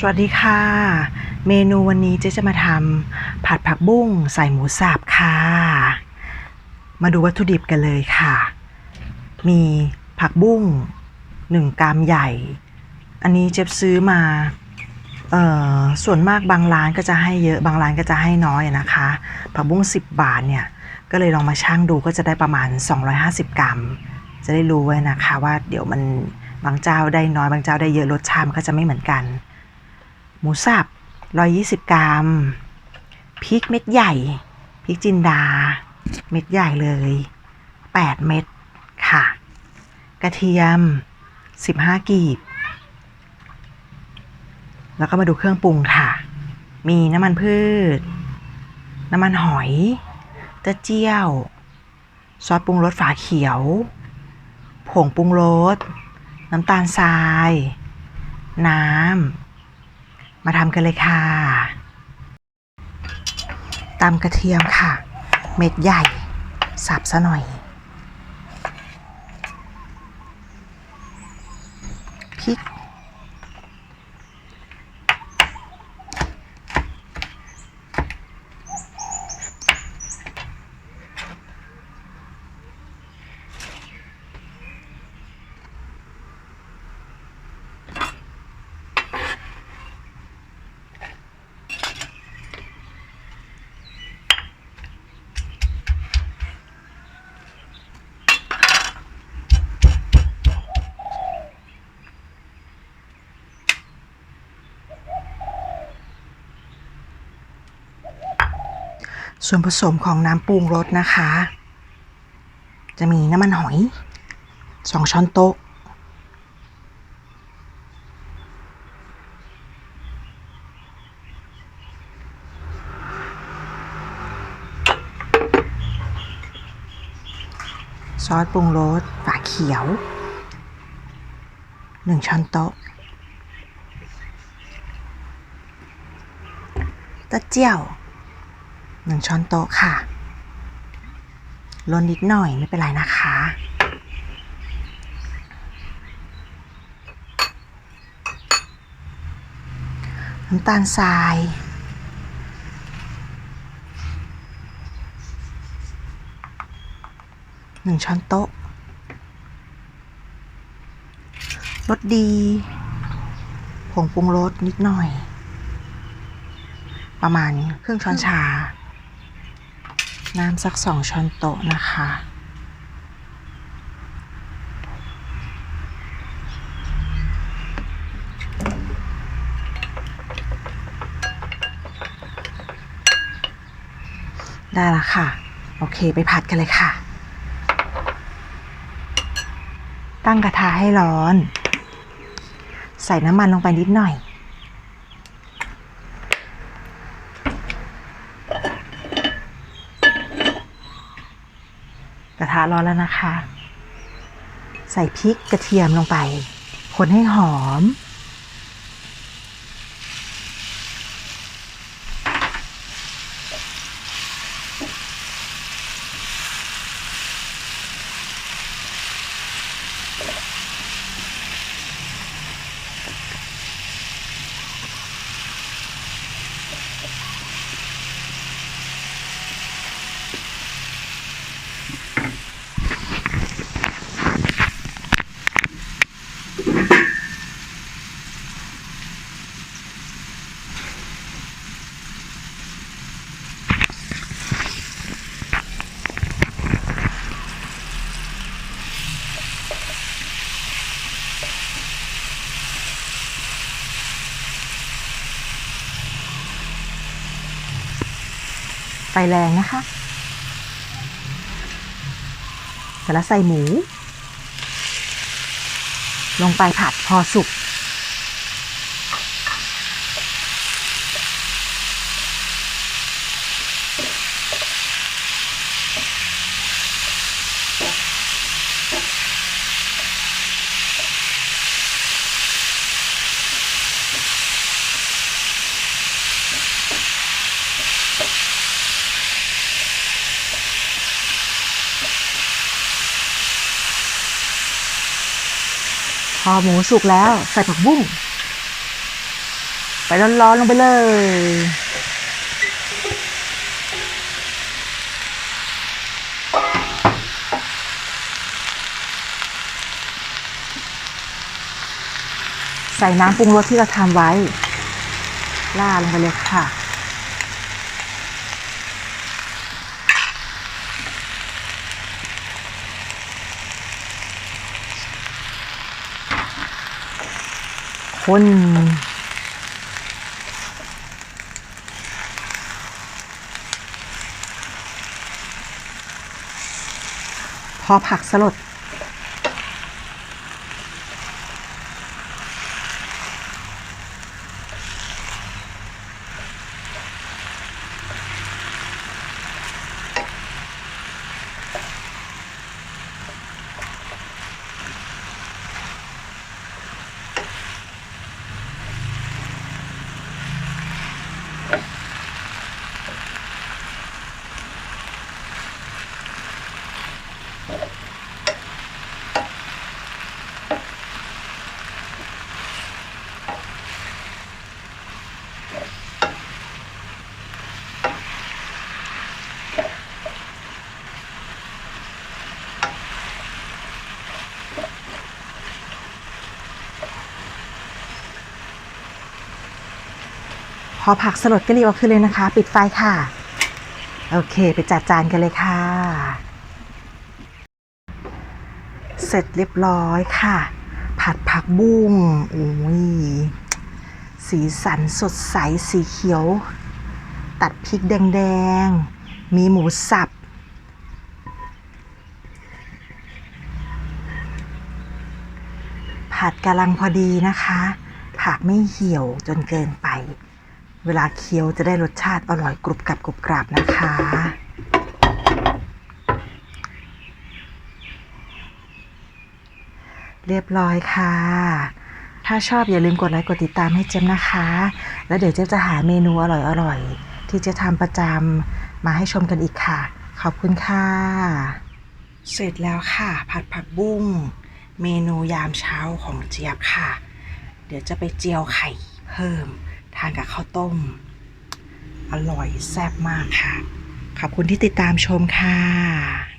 สวัสดีค่ะ เมนูวันนี้เจ๊จะมาทำผัดผักบุ้งใส่หมูสับค่ะ มาดูวัตถุดิบกันเลยค่ะ มีผักบุ้งหนึ่งกรัมใหญ่ อันนี้เจ๊ซื้อมาเอ่อส่วนมากบางร้านก็จะให้เยอะบางร้านก็จะให้น้อยนะคะ ผักบุ้ง 10 บาทเนี่ย ก็เลยลองมาชั่งดูก็จะได้ประมาณ 250 กรัม จะได้รู้ไว้นะคะว่าเดี๋ยวมันบางเจ้าได้น้อยบางเจ้าได้เยอะรสชาติก็จะไม่เหมือนกัน หมูสับ120กรัมพริกเม็ดใหญ่พริกจินดา เม็ดใหญ่เลย8เม็ดค่ะ กระเทียม15กีบ แล้วก็มาดูเครื่องปรุงค่ะ มีน้ำมันพืช น้ำมันหอยเต้าเจี้ยว ซอสปรุงรสฝาเขียว ผงปรุงรส น้ำตาลทราย น้ำ มาทำกันเลยค่ะตำกระเทียมค่ะ เม็ดใหญ่ สับซะหน่อย พริก ส่วนผสมของน้ำปรุงรสนะคะ จะมีน้ำมันหอย 2 ช้อนโต๊ะ ซอสปรุงรสฝาเขียว 1 ช้อนโต๊ะต้าเจี้ยว หนึ่งช้อนโต๊ะค่ะล้นนิดหน่อยไม่เป็นไรนะคะ น้ำตาลทรายหนึ่งช้อนโต๊ะรสดี ผงปรุงรสนิดหน่อย ประมาณครึ่งช้อนชา น้ำสักสองช้อนโต๊ะนะคะ ได้ละค่ะ โอเคไปผัดกันเลยค่ะ ตั้งกระทะให้ร้อน ใส่น้ำมันลงไปนิดหน่อย ก ร้อนแล้วนะคะ ใส่พริกกระเทียมลงไป คนให้หอม ฟแรงนะคะเสร็จแล้วใส่หมู ลงไปผัดพอสุก อหมูสุกแล้ว ใส่ผักบุ้ง ไปร้อนๆลงไปเลย ใส่น้ำปรุงรสที่เราทำไว้ล่าลงไปเลยค่ะ คนพอผักสลด พ อผักสลดก็รีบเอาขึ้นเลยนะคะ ปิดไฟค่ะ โอเค ไปจัดจานกันเลยค่ะ เสร็จเรียบร้อยค่ะ ผัดผักบุ้งอุ้ยสีสันสดใสสีเขียว ตัดพริกแดงๆ มีหมูสับ ผัดกำลังพอดีนะคะ ผักไม่เหี่ยวจนเกินไป เวลาเคี้ยวจะได้รสชาติอร่อยกรุบกรับกรุบกรับนะคะ เรียบร้อยค่ะ ถ้าชอบอย่าลืมกดไลค์กดติดตามให้เจมนะคะ แล้วเดี๋ยวเจมจะหาเมนูอร่อยๆ ที่จะทำประจำมาให้ชมกันอีกค่ะ ขอบคุณค่ะ เสร็จแล้วค่ะ ผัดผักบุ้ง เมนูยามเช้าของเจี๊ยบค่ะ เดี๋ยวจะไปเจียวไข่เพิ่ม ทานกับข้าวต้ม อร่อยแซ่บมากค่ะ ขอบคุณที่ติดตามชมค่ะ